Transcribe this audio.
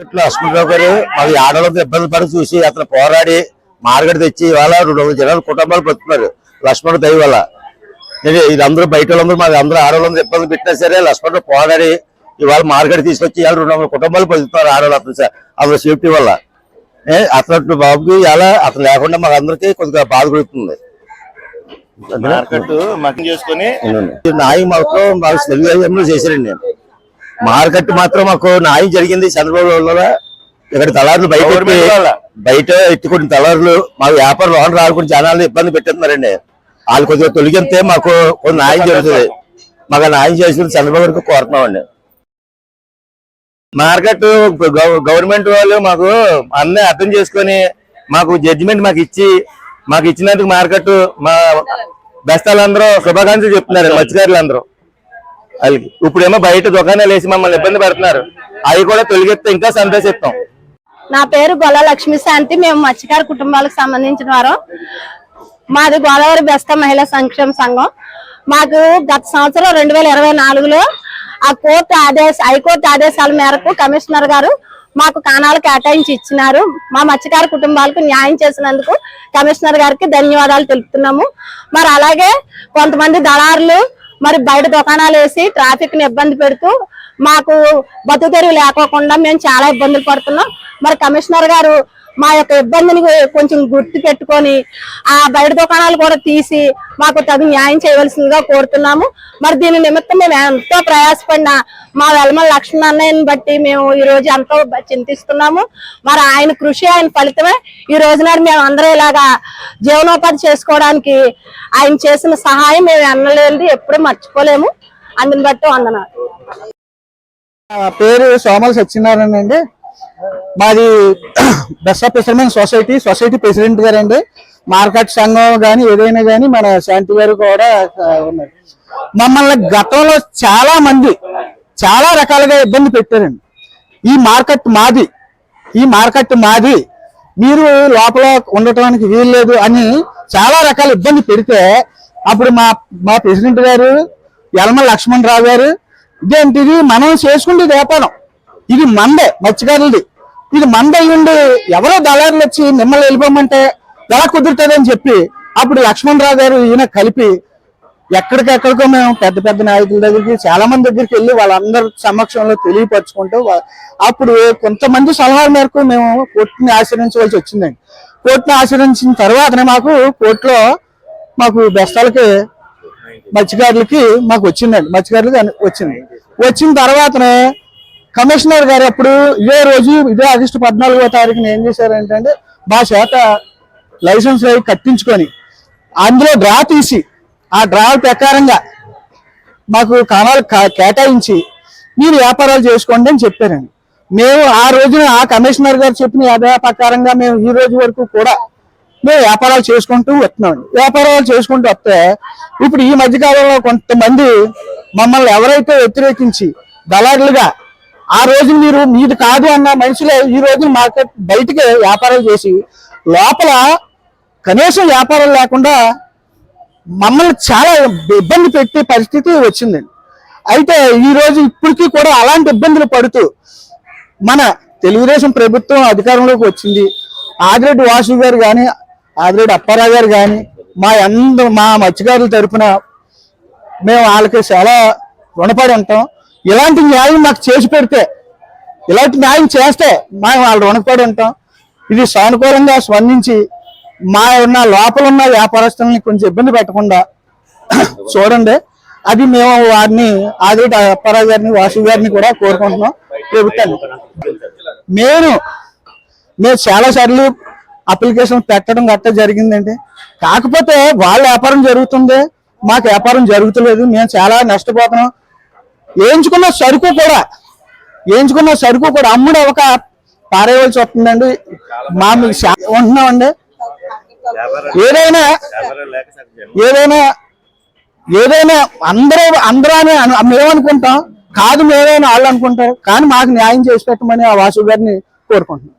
లక్ష్మణరావు గారు మాది ఆడవాళ్ళతో ఇబ్బంది పడి చూసి అతను పోరాడి మార్గడి తెచ్చి ఇవాళ రెండు వందల జనాలు కుటుంబాలు బతుకున్నారు లక్ష్మణ్ దయ వల్ల. ఇది ఇది అందరూ బయట వాళ్ళందరూ మాది అందరూ ఆడవాళ్ళందరూ ఇబ్బంది పెట్టినా సరే లక్ష్మణ్ పోరాడి ఇవాళ మార్గడి తీసుకొచ్చి ఇవాళ రెండు వందల కుటుంబాలు బతుకుతున్నారు ఆడవాళ్ళు అతను సార్ అతను సేఫ్టీ వల్ల. అతను బాబుకి ఇలా అతను లేకుండా మాకు అందరికీ కొద్దిగా బాధ కలుగుతుంది మార్కెట్ మకం చేసుకుని న్యాయం మాత్రం మాకు తెలుగుదేశంలో చేశారండి. నేను మార్కెట్ మాత్రం మాకు న్యాయం జరిగింది చంద్రబాబు ఇక్కడ తలారులు బయట. బయట ఎత్తుకుని తలారులు మా వ్యాపారం లోన్ రాకుండా జనాలు ఇబ్బంది పెట్టిస్తున్నారండి. వాళ్ళు కొద్దిగా తొలగితే మాకు న్యాయం జరుగుతుంది. మాకు ఆ న్యాయం చేసిన చంద్రబాబు గారికి కోరుతున్నామండి. మార్కెట్ గవ- గవర్నమెంట్ వాళ్ళు మాకు అన్నీ అర్థం చేసుకొని మాకు జడ్జిమెంట్ మాకు ఇచ్చి మాకు ఇచ్చినందుకు మార్కెట్ మా బస్తాలందరూ శుభాకాంక్షలు చెప్తున్నారు మత్స్యకారులు అందరూ వాళ్ళకి ఇప్పుడేమో బయట దుకాణాలు వేసి మమ్మల్ని ఇబ్బంది పెడుతున్నారు. అవి కూడా తొలగిస్తే ఇంకా సంతోషిస్తాం. నా పేరు గొల్ల లక్ష్మీ శాంతి. మేము మత్స్యకార కుటుంబాలకు సంబంధించిన వారు. మాది గోదావరి బెస్త మహిళా సంక్షేమ సంఘం. మాకు గత సంవత్సరం రెండు వేల ఇరవై నాలుగులో ఆ కోర్టు ఆదేశ హైకోర్టు ఆదేశాల మేరకు కమిషనర్ గారు మాకు కాణాలు కేటాయించి ఇచ్చినారు. మా మత్స్యకార కుటుంబాలకు న్యాయం చేసినందుకు కమిషనర్ గారికి ధన్యవాదాలు తెలుపుతున్నాము. మరి అలాగే కొంతమంది దళారులు మరి బయట దుకాణాలు వేసి ట్రాఫిక్ని ఇబ్బంది పెడుతూ మాకు బతుకు తెరువు లేకోకుండా మేము చాలా ఇబ్బందులు పడుతున్నాం. మరి కమిషనర్ గారు మా యొక్క ఇబ్బందిని కొంచెం గుర్తు పెట్టుకొని ఆ బయట దుకాణాలు కూడా తీసి మాకు తగు న్యాయం చేయవలసిందిగా కోరుతున్నాము. మరి దీని నిమిత్తం మేము ఎంతో ప్రయాసపడిన మా వెలమల లక్ష్మణ అన్నయ్యని బట్టి మేము ఈ రోజు ఎంతో చింతిస్తున్నాము. మరి ఆయన కృషి ఆయన ఫలితమే ఈ రోజు నాడు మేము అందరూ ఇలాగా జీవనోపాధి చేసుకోవడానికి ఆయన చేసిన సహాయం మేము ఎన్నలేనిది ఎప్పుడూ మర్చిపోలేము. అందుని బట్టి వందనాలు. పేరు సోమల సత్యనారాయణ అండి. మాది best of fishermen society society president గారు అండి మార్కెట్ సంఘం కానీ ఏదైనా కానీ మన శాంతి గారు కూడా ఉన్నారు. మమ్మల్ని గతంలో చాలా మంది చాలా రకాలుగా ఇబ్బంది పెట్టారండి. ఈ మార్కెట్ మాది ఈ మార్కెట్ మాది మీరు లోపల ఉండటానికి వీల్లేదు అని చాలా రకాల ఇబ్బంది పెడితే అప్పుడు మా మా ప్రెసిడెంట్ గారు యలమ లక్ష్మణ్ రావు గారు ఇదేంటిది మనం చేసుకుంటే వ్యాపారం. ఇది మందే మత్స్యకారులది. ఇది మందయ్యుండి ఎవరో దళారులు వచ్చి మిమ్మల్ని వెళ్ళిపోమంటే ఎలా కుదురుతుంది అని చెప్పి అప్పుడు లక్ష్మణ్ రావు గారు ఈయన కలిపి ఎక్కడికెక్కడికో మేము పెద్ద పెద్ద నాయకుల దగ్గరికి చాలా మంది దగ్గరికి వెళ్ళి వాళ్ళందరి సమక్షంలో తెలియపరచుకుంటూ అప్పుడు కొంతమంది సలహాల మేరకు మేము కోర్టుని ఆశ్రయించవలసి వచ్చిందండి. కోర్టుని ఆశ్రయించిన తర్వాతనే మాకు కోర్టులో మాకు బెస్తాలకి మత్స్యకారులకి మాకు వచ్చిందండి. మత్స్యకారులకి వచ్చింది. వచ్చిన తర్వాతనే కమిషనర్ గారు అప్పుడు ఇదే రోజు ఇదే ఆగస్టు పద్నాలుగో తారీఖున ఏం చేశారంటే మా చేత లైసెన్స్ అవి కట్టించుకొని అందులో డ్రా తీసి ఆ డ్రా ప్రకారంగా మాకు కణాలు కేటాయించి మీరు వ్యాపారాలు చేసుకోండి అని చెప్పారండి. మేము ఆ రోజున ఆ కమిషనర్ గారు చెప్పిన యథా ప్రకారంగా మేము ఈ రోజు వరకు కూడా మేము వ్యాపారాలు చేసుకుంటూ వస్తున్నాం. వ్యాపారాలు చేసుకుంటూ వస్తే ఇప్పుడు ఈ మధ్య కాలంలో కొంతమంది మమ్మల్ని ఎవరైతే వ్యతిరేకించి దళారులుగా ఆ రోజు మీరు మీది కాదు అన్న మనుషులే ఈ రోజు మార్కెట్ బయటికి వ్యాపారాలు చేసి లోపల కనీసం వ్యాపారం లేకుండా మమ్మల్ని చాలా ఇబ్బంది పెట్టే పరిస్థితి వచ్చిందండి అయితే ఈ రోజు ఇప్పటికీ కూడా అలాంటి ఇబ్బందులు పడుతూ మన తెలుగుదేశం ప్రభుత్వం అధికారంలోకి వచ్చింది. ఆదిరెడ్డి వాసు గారు కానీ ఆదిరెడ్డి అప్పారావు గారు కానీ మా అందరూ మా మత్స్యకారుల తరఫున మేము వాళ్ళకి చాలా రుణపడి ఉంటాం. ఇలాంటి న్యాయం మాకు చేసి పెడితే ఇలాంటి న్యాయం చేస్తే మేము వాళ్ళు రుణపడి ఉంటాం. ఇది సానుకూలంగా స్పందించి మా ఉన్న లోపల ఉన్న వ్యాపారస్తుల్ని కొంచెం ఇబ్బంది పెట్టకుండా చూడండి. అది మేము వారిని ఆదిరెడ్డి అప్పారావు గారిని వాసు గారిని కూడా కోరుకుంటున్నాం. ప్రభుత్వాన్ని. నేను మేము చాలా సార్లు అప్లికేషన్ పెట్టడం గట్టా జరిగిందండి. కాకపోతే వాళ్ళ వ్యాపారం జరుగుతుంది. మాకు వ్యాపారం జరుగుతలేదు. మేము చాలా నష్టపోతున్నాం. వేయించుకున్న సరుకు కూడా వేయించుకున్న సరుకు కూడా అమ్ముడు ఒక పారేయవలసి వస్తుందండి మామూలు ఉంటున్నామండి. ఏదైనా ఏదైనా ఏదైనా అందరూ అందరూ అని మేమనుకుంటాం. కాదు మేమైనా వాళ్ళు అనుకుంటారు. కానీ మాకు న్యాయం చేసి పెట్టమని ఆ వాసు గారిని కోరుకుంటున్నాం.